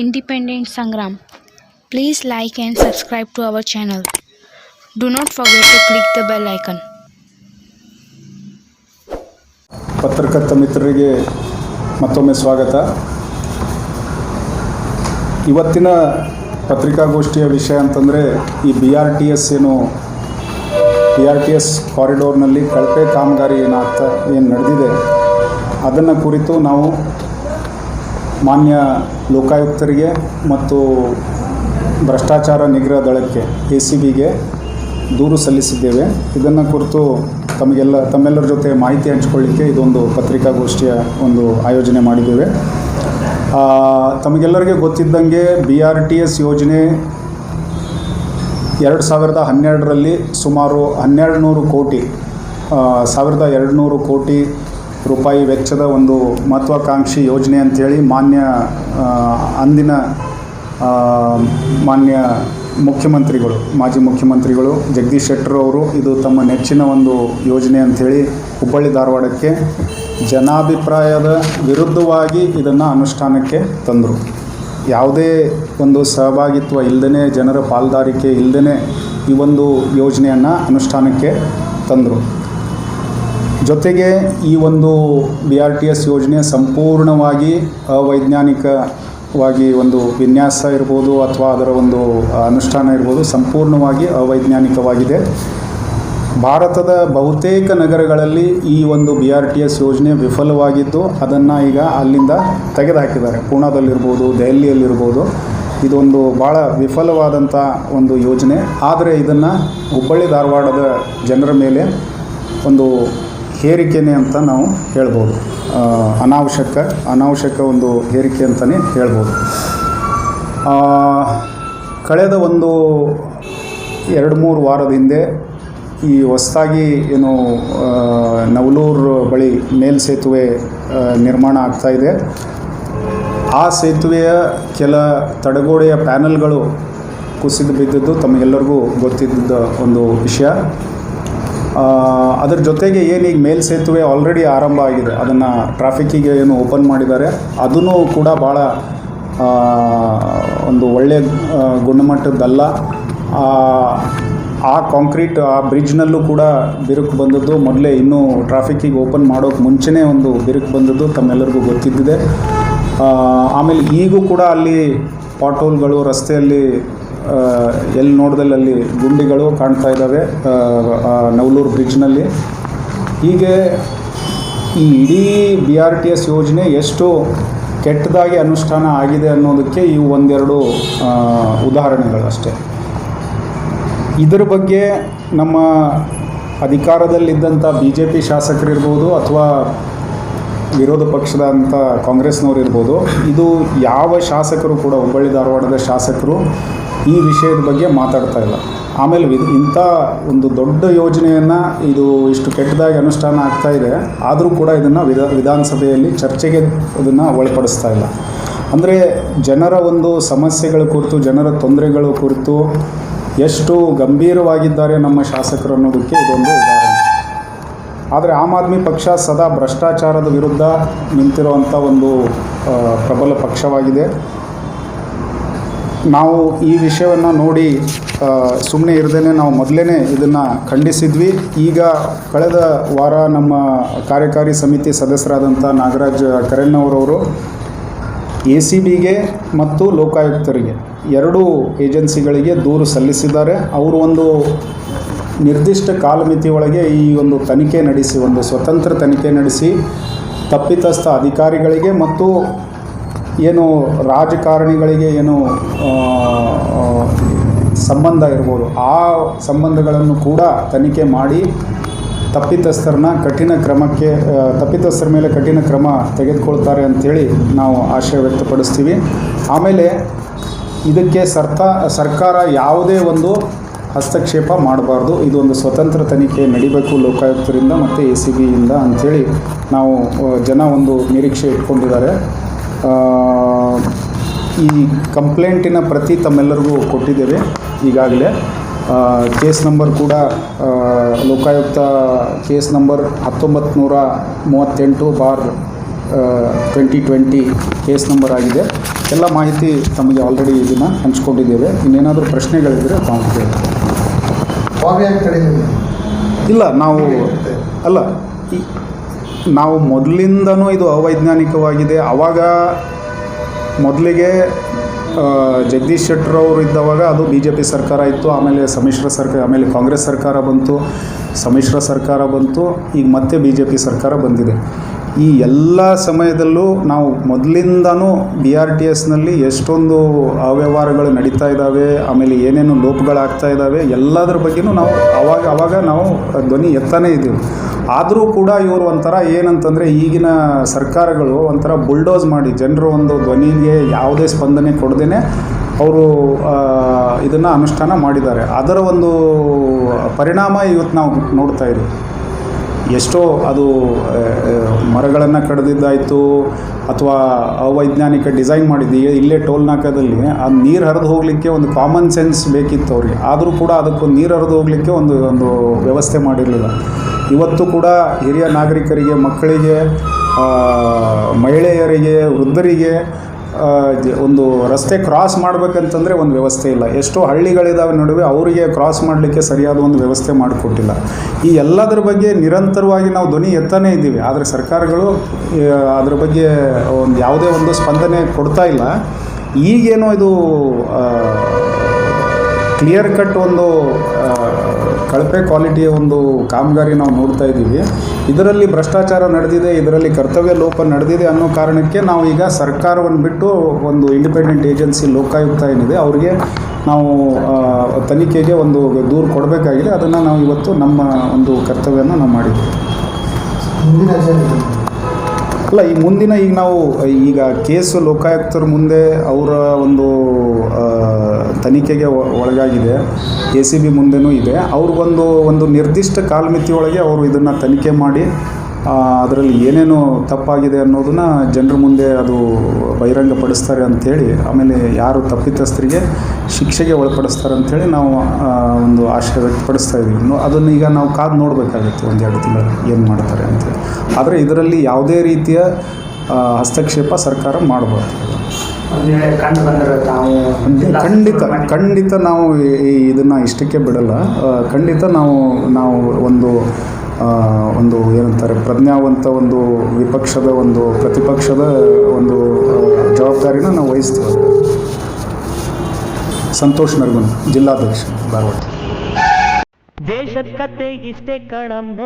Independent Sangram. Please like and subscribe to our channel. Do not forget to click the bell icon. ಪತ್ರಕರ್ತ ಮಿತ್ರರಿಗೆ ಮತ್ತೊಮ್ಮೆ ಸ್ವಾಗತ ಇವತ್ತಿನ ಪತ್ರಿಕಾಗೋಷ್ಠಿಯ ವಿಷಯ ಅಂತಂದರೆ ಈ ಬಿ ಆರ್ ಟಿ ಎಸ್ ಏನು ಬಿ ಆರ್ ಟಿ ಎಸ್ ಕಾರಿಡೋರ್ನಲ್ಲಿ ಕಳಪೆ ಕಾಮಗಾರಿ ಏನಾಗ್ತಾ ಏನು ನಡೆದಿದೆ, ಅದನ್ನು ಕುರಿತು ನಾವು ಮಾನ್ಯ ಲೋಕಾಯುಕ್ತರಿಗೆ ಮತ್ತು ಭ್ರಷ್ಟಾಚಾರ ನಿಗ್ರಹ ದಳಕ್ಕೆ ಎ ಸಿ ಬಿಗೆ ದೂರು ಸಲ್ಲಿಸಿದ್ದೇವೆ. ಇದನ್ನು ಕುರಿತು ತಮಗೆಲ್ಲ, ತಮ್ಮೆಲ್ಲರ ಜೊತೆ ಮಾಹಿತಿ ಹಂಚಿಕೊಳ್ಳಿಕ್ಕೆ ಇದೊಂದು ಪತ್ರಿಕಾಗೋಷ್ಠಿಯ ಒಂದು ಆಯೋಜನೆ ಮಾಡಿದ್ದೇವೆ. ತಮಗೆಲ್ಲರಿಗೆ ಗೊತ್ತಿದ್ದಂಗೆ ಬಿ ಆರ್ ಟಿ ಎಸ್ ಯೋಜನೆ ಎರಡು ಸಾವಿರದ ಹನ್ನೆರಡರಲ್ಲಿ ಸುಮಾರು ಹನ್ನೆರಡು ನೂರು ಕೋಟಿ ಸಾವಿರದ ಎರಡು ನೂರು ಕೋಟಿ ರೂಪಾಯಿ ವೆಚ್ಚದ ಒಂದು ಮಹತ್ವಾಕಾಂಕ್ಷಿ ಯೋಜನೆ ಅಂಥೇಳಿ ಮಾನ್ಯ ಅಂದಿನ ಮಾನ್ಯ ಮುಖ್ಯಮಂತ್ರಿಗಳು, ಮಾಜಿ ಮುಖ್ಯಮಂತ್ರಿಗಳು ಜಗದೀಶ್ ಶೆಟ್ಟರ್ ಅವರು ಇದು ತಮ್ಮ ನೆಚ್ಚಿನ ಒಂದು ಯೋಜನೆ ಅಂಥೇಳಿ ಹುಬ್ಬಳ್ಳಿ ಧಾರವಾಡಕ್ಕೆ ಜನಾಭಿಪ್ರಾಯದ ವಿರುದ್ಧವಾಗಿ ಇದನ್ನು ಅನುಷ್ಠಾನಕ್ಕೆ ತಂದರು. ಯಾವುದೇ ಒಂದು ಸಹಭಾಗಿತ್ವ ಇಲ್ಲದೇ ಜನರ ಪಾಲ್ದಾರಿಕೆ ಇಲ್ಲದೇ ಈ ಒಂದು ಯೋಜನೆಯನ್ನು ಅನುಷ್ಠಾನಕ್ಕೆ ತಂದರು. ಜೊತೆಗೆ ಈ ಒಂದು ಬಿ ಆರ್ ಟಿ ಎಸ್ ಯೋಜನೆ ಸಂಪೂರ್ಣವಾಗಿ ಅವೈಜ್ಞಾನಿಕವಾಗಿ ಒಂದು ವಿನ್ಯಾಸ ಇರ್ಬೋದು ಅಥವಾ ಅದರ ಒಂದು ಅನುಷ್ಠಾನ ಇರ್ಬೋದು ಸಂಪೂರ್ಣವಾಗಿ ಅವೈಜ್ಞಾನಿಕವಾಗಿದೆ. ಭಾರತದ ಬಹುತೇಕ ನಗರಗಳಲ್ಲಿ ಈ ಒಂದು ಬಿ ಆರ್ ಟಿ ಎಸ್ ಯೋಜನೆ ವಿಫಲವಾಗಿದ್ದು ಅದನ್ನು ಈಗ ಅಲ್ಲಿಂದ ತೆಗೆದುಹಾಕಿದ್ದಾರೆ. ಪೂನಾದಲ್ಲಿರ್ಬೋದು ದೆಹಲಿಯಲ್ಲಿರ್ಬೋದು. ಇದೊಂದು ಭಾಳ ವಿಫಲವಾದಂಥ ಒಂದು ಯೋಜನೆ. ಆದರೆ ಇದನ್ನು ಹುಬ್ಬಳ್ಳಿ ಧಾರವಾಡದ ಜನರ ಮೇಲೆ ಒಂದು ಹೇರಿಕೆನೆ ಅಂತ ನಾವು ಹೇಳ್ಬೋದು. ಅನಾವಶ್ಯಕ ಅನಾವಶ್ಯಕ ಒಂದು ಹೇರಿಕೆ ಅಂತಲೇ ಹೇಳ್ಬೋದು. ಕಳೆದ ಒಂದು ಎರಡು ಮೂರು ವಾರದ ಹಿಂದೆ ಈ ಹೊಸದಾಗಿ ಏನು ನವಲೂರು ಬಳಿ ಮೇಲ್ಸೇತುವೆ ಸೇತುವೆ ನಿರ್ಮಾಣ ಆಗ್ತಾಯಿದೆ ಆ ಸೇತುವೆಯ ಕೆಲ ತಡೆಗೋಡೆಯ ಪ್ಯಾನಲ್ಗಳು ಕುಸಿದು ಬಿದ್ದದ್ದು ತಮಗೆಲ್ಲರಿಗೂ ಗೊತ್ತಿದ್ದ ಒಂದು ವಿಷಯ. ಅದ್ರ ಜೊತೆಗೆ ಏನು ಈಗ ಮೇಲ್ಸೇತುವೆ ಆಲ್ರೆಡಿ ಆರಂಭ ಆಗಿದೆ. ಅದನ್ನು ಟ್ರಾಫಿಕ್ಕಿಗೆ ಏನು ಓಪನ್ ಮಾಡಿದ್ದಾರೆ. ಅದೂ ಕೂಡ ಭಾಳ ಒಂದು ಒಳ್ಳೆಯ ಗುಣಮಟ್ಟದ್ದಲ್ಲ. ಆ, ಕಾಂಕ್ರೀಟ್ ಆ ಬ್ರಿಡ್ಜ್ನಲ್ಲೂ ಕೂಡ ಬಿರುಕು ಬಂದದ್ದು. ಮೊದಲೇ ಇನ್ನೂ ಟ್ರಾಫಿಕ್ಕಿಗೆ ಓಪನ್ ಮಾಡೋಕ್ಕೆ ಮುಂಚೆನೇ ಒಂದು ಬಿರುಕು ಬಂದದ್ದು ತಮ್ಮೆಲ್ಲರಿಗೂ ಗೊತ್ತಿದ್ದಿದೆ. ಆಮೇಲೆ ಈಗೂ ಕೂಡ ಅಲ್ಲಿ ಪಾಟೋಲ್ಗಳು ರಸ್ತೆಯಲ್ಲಿ ಎಲ್ಲಿ ನೋಡಿದಲ್ಲಿ ಅಲ್ಲಿ ಗುಂಡಿಗಳು ಕಾಣ್ತಾ ಇದ್ದಾವೆ ನವಲೂರು ಬ್ರಿಡ್ಜ್ನಲ್ಲಿ. ಹೀಗೆ ಈ ಇಡೀ ಬಿ ಆರ್ ಟಿ ಎಸ್ ಯೋಜನೆ ಎಷ್ಟು ಕೆಟ್ಟದಾಗಿ ಅನುಷ್ಠಾನ ಆಗಿದೆ ಅನ್ನೋದಕ್ಕೆ ಇವು ಒಂದೆರಡು ಉದಾಹರಣೆಗಳಷ್ಟೇ. ಇದರ ಬಗ್ಗೆ ನಮ್ಮ ಅಧಿಕಾರದಲ್ಲಿದ್ದಂಥ ಬಿ ಜೆ ಪಿ ಶಾಸಕರಿರ್ಬೋದು ಅಥವಾ ವಿರೋಧ ಪಕ್ಷದಂಥ ಕಾಂಗ್ರೆಸ್ನವ್ರು ಇರ್ಬೋದು ಇದು ಯಾವ ಶಾಸಕರು ಕೂಡ ಹುಬ್ಬಳ್ಳಿ ಧಾರವಾಡದ ಶಾಸಕರು ಈ ವಿಷಯದ ಬಗ್ಗೆ ಮಾತಾಡ್ತಾ ಇಲ್ಲ. ಆಮೇಲೆ ಇಂಥ ಒಂದು ದೊಡ್ಡ ಯೋಜನೆಯನ್ನು ಇದು ಇಷ್ಟು ಕೆಟ್ಟದಾಗಿ ಅನುಷ್ಠಾನ ಆಗ್ತಾ ಇದೆ, ಆದರೂ ಕೂಡ ಇದನ್ನು ವಿಧ, ವಿಧಾನಸಭೆಯಲ್ಲಿ ಚರ್ಚೆಗೆ ಅದನ್ನು ಒಳಪಡಿಸ್ತಾ ಇಲ್ಲ. ಅಂದರೆ ಜನರ ಒಂದು ಸಮಸ್ಯೆಗಳ ಕುರಿತು, ಜನರ ತೊಂದರೆಗಳ ಕುರಿತು ಎಷ್ಟು ಗಂಭೀರವಾಗಿದ್ದಾರೆ ನಮ್ಮ ಶಾಸಕರು ಅನ್ನೋದಕ್ಕೆ ಇದೊಂದು ಉದಾಹರಣೆ. ಆದರೆ ಆಮ್ ಆದ್ಮಿ ಪಕ್ಷ ಸದಾ ಭ್ರಷ್ಟಾಚಾರದ ವಿರುದ್ಧ ನಿಂತಿರುವಂಥ ಒಂದು ಪ್ರಬಲ ಪಕ್ಷವಾಗಿದೆ. ನಾವು ಈ ವಿಷಯವನ್ನು ನೋಡಿ ಸುಮ್ಮನೆ ಇರದೇ ನಾವು ಮೊದಲೇ ಇದನ್ನು ಖಂಡಿಸಿದ್ವಿ. ಈಗ ಕಳೆದ ವಾರ ನಮ್ಮ ಕಾರ್ಯಕಾರಿ ಸಮಿತಿ ಸದಸ್ಯರಾದಂಥ ನಾಗರಾಜ್ ಕರೆನ್ನವರವರು ಎ ಸಿ ಬಿಗೆ ಮತ್ತು ಲೋಕಾಯುಕ್ತರಿಗೆ ಎರಡೂ ಏಜೆನ್ಸಿಗಳಿಗೆ ದೂರು ಸಲ್ಲಿಸಿದ್ದಾರೆ. ಅವರು ಒಂದು ನಿರ್ದಿಷ್ಟ ಕಾಲಮಿತಿಯೊಳಗೆ ಈ ಒಂದು ತನಿಖೆ ನಡೆಸಿ, ಒಂದು ಸ್ವತಂತ್ರ ತನಿಖೆ ನಡೆಸಿ ತಪ್ಪಿತಸ್ಥ ಅಧಿಕಾರಿಗಳಿಗೆ ಮತ್ತು ಏನು ರಾಜಕಾರಣಿಗಳಿಗೆ ಏನು ಸಂಬಂಧ ಇರ್ಬೋದು, ಆ ಸಂಬಂಧಗಳನ್ನು ಕೂಡ ತನಿಖೆ ಮಾಡಿ ತಪ್ಪಿತಸ್ಥರನ್ನ ಕಠಿಣ ಕ್ರಮಕ್ಕೆ ತಪ್ಪಿತಸ್ಥರ ಮೇಲೆ ಕಠಿಣ ಕ್ರಮ ತೆಗೆದುಕೊಳ್ತಾರೆ ಅಂಥೇಳಿ ನಾವು ಆಶಯ ವ್ಯಕ್ತಪಡಿಸ್ತೀವಿ. ಆಮೇಲೆ ಇದಕ್ಕೆ ಸರ್ತಾ ಸರ್ಕಾರ ಯಾವುದೇ ಒಂದು ಹಸ್ತಕ್ಷೇಪ ಮಾಡಬಾರ್ದು. ಇದೊಂದು ಸ್ವತಂತ್ರ ತನಿಖೆ ನಡಿಬೇಕು ಲೋಕಾಯುಕ್ತರಿಂದ ಮತ್ತು ಎ ಸಿ ಬಿಯಿಂದ ಅಂಥೇಳಿ ನಾವು ಜನ ಒಂದು ನಿರೀಕ್ಷೆ ಇಟ್ಕೊಂಡಿದ್ದಾರೆ. ಈ ಕಂಪ್ಲೇಂಟಿನ ಪ್ರತಿ ತಮ್ಮೆಲ್ಲರಿಗೂ ಕೊಟ್ಟಿದ್ದೇವೆ ಈಗಾಗಲೇ. ಕೇಸ್ ನಂಬರ್ ಕೂಡ ಲೋಕಾಯುಕ್ತ ಕೇಸ್ ನಂಬರ್ ಹತ್ತೊಂಬತ್ತು ನೂರ ಮೂವತ್ತೆಂಟು bar twenty twenty case number ಆಗಿದೆ. ಎಲ್ಲ ಮಾಹಿತಿ ತಮಗೆ ಆಲ್ರೆಡಿ ಇದನ್ನು ಹಂಚ್ಕೊಂಡಿದ್ದೇವೆ. ಇನ್ನೇನಾದರೂ ಪ್ರಶ್ನೆಗಳಿದ್ದರೆ ತಾವು ಕೇಳಿ ಇಲ್ಲ ನಾವು ಅಲ್ಲ ನಾವು ಮೊದಲಿಂದನೂ ಇದು ಅವೈಜ್ಞಾನಿಕವಾಗಿದೆ. ಆವಾಗ ಮೊದಲಿಗೆ ಜಗದೀಶ್ ಶೆಟ್ಟರ್ ಅವರು ಇದ್ದವಾಗ ಅದು ಬಿ ಜೆ ಪಿ ಸರ್ಕಾರ ಇತ್ತು, ಆಮೇಲೆ ಸಮ್ಮಿಶ್ರ ಸರ್ಕಾರ ಆಮೇಲೆ ಕಾಂಗ್ರೆಸ್ ಸರ್ಕಾರ ಬಂತು, ಸಮ್ಮಿಶ್ರ ಸರ್ಕಾರ ಬಂತು, ಈಗ ಮತ್ತೆ ಬಿ ಜೆ ಪಿ ಸರ್ಕಾರ ಬಂದಿದೆ. ಈ ಎಲ್ಲ ಸಮಯದಲ್ಲೂ ನಾವು ಮೊದಲಿಂದನೂ ಬಿ ಆರ್ ಟಿ ಎಸ್ನಲ್ಲಿ ಎಷ್ಟೊಂದು ಅವ್ಯವಹಾರಗಳು ನಡೀತಾ ಇದ್ದಾವೆ, ಆಮೇಲೆ ಏನೇನು ಲೋಪಗಳಾಗ್ತಾ ಇದ್ದಾವೆ, ಎಲ್ಲದರ ಬಗ್ಗೆನೂ ನಾವು ಅವಾಗ ಅವಾಗ ನಾವು ಧ್ವನಿ ಎತ್ತಾನೇ ಇದ್ದೀವಿ. ಆದರೂ ಕೂಡ ಇವರು ಒಂಥರ ಏನಂತಂದರೆ ಈಗಿನ ಸರ್ಕಾರಗಳು ಒಂಥರ ಬುಲ್ಡೋಸ್ ಮಾಡಿ ಜನರು ಒಂದು ಧ್ವನಿಗೆ ಯಾವುದೇ ಸ್ಪಂದನೆ ಕೊಡದೇ ಅವರು ಇದನ್ನು ಅನುಷ್ಠಾನ ಮಾಡಿದ್ದಾರೆ. ಅದರ ಒಂದು ಪರಿಣಾಮ ಇವತ್ತು ನಾವು ನೋಡ್ತಾ ಇದ್ದೀವಿ. ಎಷ್ಟೋ ಅದು ಮರಗಳನ್ನು ಕಡ್ದಿದ್ದಾಯಿತು ಅಥವಾ ಅವೈಜ್ಞಾನಿಕ ಡಿಸೈನ್ ಮಾಡಿದ್ದೀವಿ ಇಲ್ಲೇ ಟೋಲ್ ನಾಕದಲ್ಲಿ, ಆ ನೀರು ಹರಿದು ಹೋಗಲಿಕ್ಕೆ ಒಂದು ಕಾಮನ್ ಸೆನ್ಸ್ ಬೇಕಿತ್ತು ಅವ್ರಿಗೆ. ಆದರೂ ಕೂಡ ಅದಕ್ಕೊಂದು ನೀರು ಹರಿದು ಹೋಗಲಿಕ್ಕೆ ಒಂದು ಒಂದು ವ್ಯವಸ್ಥೆ ಮಾಡಿರಲಿಲ್ಲ. ಇವತ್ತು ಕೂಡ ಹಿರಿಯ ನಾಗರಿಕರಿಗೆ, ಮಕ್ಕಳಿಗೆ ಮಹಿಳೆಯರಿಗೆ, ವೃದ್ಧರಿಗೆ ಒಂದು ರಸ್ತೆ ಕ್ರಾಸ್ ಮಾಡಬೇಕಂತಂದರೆ ಒಂದು ವ್ಯವಸ್ಥೆ ಇಲ್ಲ. ಎಷ್ಟೋ ಹಳ್ಳಿಗಳಿದಾವೆ ನಡುವೆ ಅವರಿಗೆ ಕ್ರಾಸ್ ಮಾಡಲಿಕ್ಕೆ ಸರಿಯಾದ ಒಂದು ವ್ಯವಸ್ಥೆ ಮಾಡಿಕೊಟ್ಟಿಲ್ಲ. ಈ ಎಲ್ಲದರ ಬಗ್ಗೆ ನಿರಂತರವಾಗಿ ನಾವು ಧ್ವನಿ ಎತ್ತಾನೇ ಇದ್ದೀವಿ. ಆದರೆ ಸರ್ಕಾರಗಳು ಅದ್ರ ಬಗ್ಗೆ ಒಂದು ಯಾವುದೇ ಒಂದು ಸ್ಪಂದನೆ ಕೊಡ್ತಾ ಇಲ್ಲ. ಈಗೇನೋ ಇದು ಕ್ಲಿಯರ್ ಕಟ್ ಒಂದು ಕಳಪೆ ಕ್ವಾಲಿಟಿಯ ಒಂದು ಕಾಮಗಾರಿ ನಾವು ನೋಡ್ತಾ ಇದ್ದೀವಿ. ಇದರಲ್ಲಿ ಭ್ರಷ್ಟಾಚಾರ ನಡೆದಿದೆ, ಇದರಲ್ಲಿ ಕರ್ತವ್ಯ ಲೋಪ ನಡೆದಿದೆ ಅನ್ನೋ ಕಾರಣಕ್ಕೆ ನಾವು ಈಗ ಸರ್ಕಾರವನ್ನು ಬಿಟ್ಟು ಒಂದು ಇಂಡಿಪೆಂಡೆಂಟ್ ಏಜೆನ್ಸಿ ಲೋಕಾಯುಕ್ತ ಏನಿದೆ, ಅವರಿಗೆ ನಾವು ತನಿಖೆಗೆ ಒಂದು ದೂರು ಕೊಡಬೇಕಾಗಿದೆ. ಅದನ್ನು ನಾವು ಇವತ್ತು ನಮ್ಮ ಒಂದು ಕರ್ತವ್ಯನ ನಾವು ಮಾಡಿದ್ದೀವಿ. ಅಲ್ಲ, ಈ ಮುಂದಿನ ಈಗ ನಾವು, ಈಗ ಕೇಸು ಲೋಕಾಯುಕ್ತರ ಮುಂದೆ ಅವರ ಒಂದು ತನಿಖೆಗೆ ಒಳಗಾಗಿದೆ. ಎ ಸಿ ಬಿ ಮುಂದೆನೂ ಇದೆ. ಅವ್ರಿಗೊಂದು, ಒಂದು ನಿರ್ದಿಷ್ಟ ಕಾಲಮಿತಿಯೊಳಗೆ ಅವರು ಇದನ್ನು ತನಿಖೆ ಮಾಡಿ ಅದರಲ್ಲಿ ಏನೇನು ತಪ್ಪಾಗಿದೆ ಅನ್ನೋದನ್ನ ಜನರ ಮುಂದೆ ಅದು ಬಹಿರಂಗಪಡಿಸ್ತಾರೆ ಅಂಥೇಳಿ ಆಮೇಲೆ ಯಾರು ತಪ್ಪಿತಸ್ಥರಿಗೆ ಶಿಕ್ಷೆಗೆ ಒಳಪಡಿಸ್ತಾರೆ ಅಂಥೇಳಿ ನಾವು ಒಂದು ಆಶಯ ವ್ಯಕ್ತಪಡಿಸ್ತಾ ಇದ್ದೀವಿ. ಅದನ್ನು ಈಗ ನಾವು ಕಾದು ನೋಡಬೇಕಾಗುತ್ತೆ ಒಂದೆರಡು ತಿಂಗಳು ಏನು ಮಾಡ್ತಾರೆ ಅಂತೇಳಿ ಆದರೆ ಇದರಲ್ಲಿ ಯಾವುದೇ ರೀತಿಯ ಹಸ್ತಕ್ಷೇಪ ಸರ್ಕಾರ ಮಾಡಬಾರ್ದು. ಖಂಡಿತ ಖಂಡಿತ ನಾವು ಇದನ್ನು ಇಷ್ಟಕ್ಕೆ ಬಿಡಲ್ಲ. ಖಂಡಿತ ನಾವು ನಾವು ಒಂದು ಒಂದು ಏನಂತಾರೆ, ಪ್ರಜ್ಞಾವಂತ ಒಂದು ವಿಪಕ್ಷದ ಒಂದು ಪ್ರತಿಪಕ್ಷದ ಒಂದು ಜವಾಬ್ದಾರಿನ ನಾವು ವಹಿಸ್ತೀವಿ. ಸಂತೋಷ್ ನರ್ಗುನ್ ಜಿಲ್ಲಾಧ್ಯಕ್ಷ, ಧಾರವಾಡ. ದೇಶದ ಕತೆ ಇಷ್ಟೇ ಕಣಮ್ಮ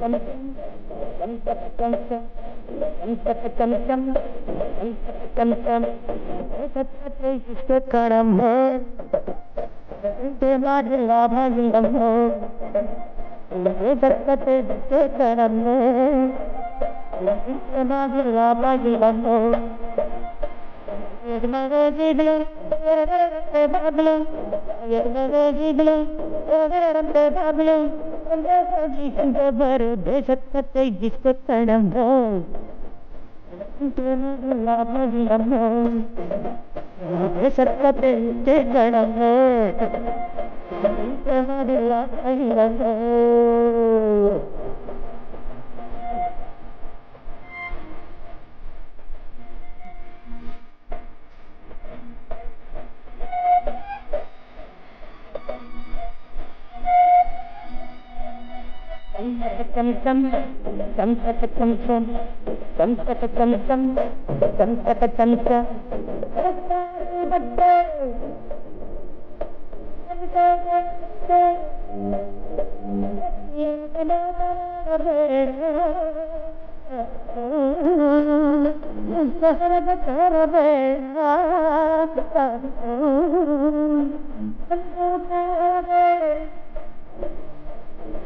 चम चम चम चम चम चम चम चम करम है बेमार लाभ लिंगम हो सत्ते जिसके करम है बेमार लाभ लिंगम हो Pablo, ದಿಕ್ಕೆ ಕಣಮ್ಮ ಚಿಂತೆ ಮಾಡಿ ಲಾಭ ಇಲ್ಲಮ್ಮ ಬರು tam tam tam tam tam tam tam tam tam tam tam Thank you.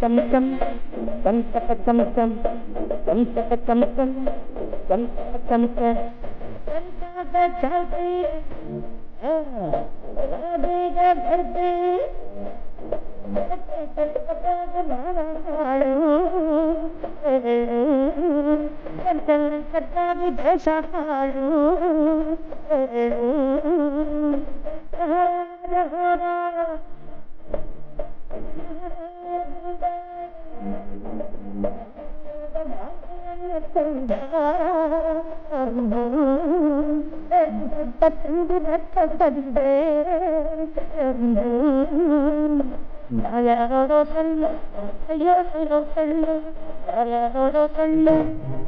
Chấm chấm chấm chấm chấm chấm. تن تک تمس تن تک تمس ا ا ا ا ا ا पसंद रथ बंदे दयारो सल्ल दयारो सल्ल दयारो सल्ल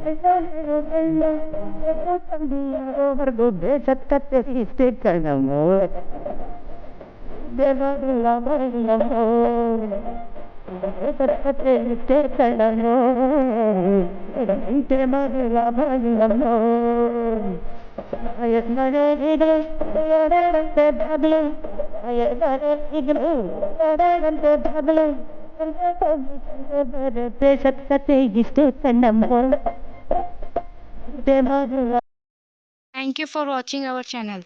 दयारो सल्ल एको संधियारो वर्गो बेचत तेरी से करना मोर देवा दुलावर नमो ಇಂತೆ ಮರಲ್ಲ ಬರಲ್ಲಮೋ ಅಯ್ಯನಡೆ ಎರಡಂತೆ ಬದಲು ಅಯ್ಯನಡೆ ಎರಡಂತೆ ಬದಲು ಬರುತ್ತೆ ಸತ್ತತ್ತೆ ಇಷ್ಟೇ ಕಣಮೋ ದೇವರಿಲ್ಲ Thank you for watching our channel.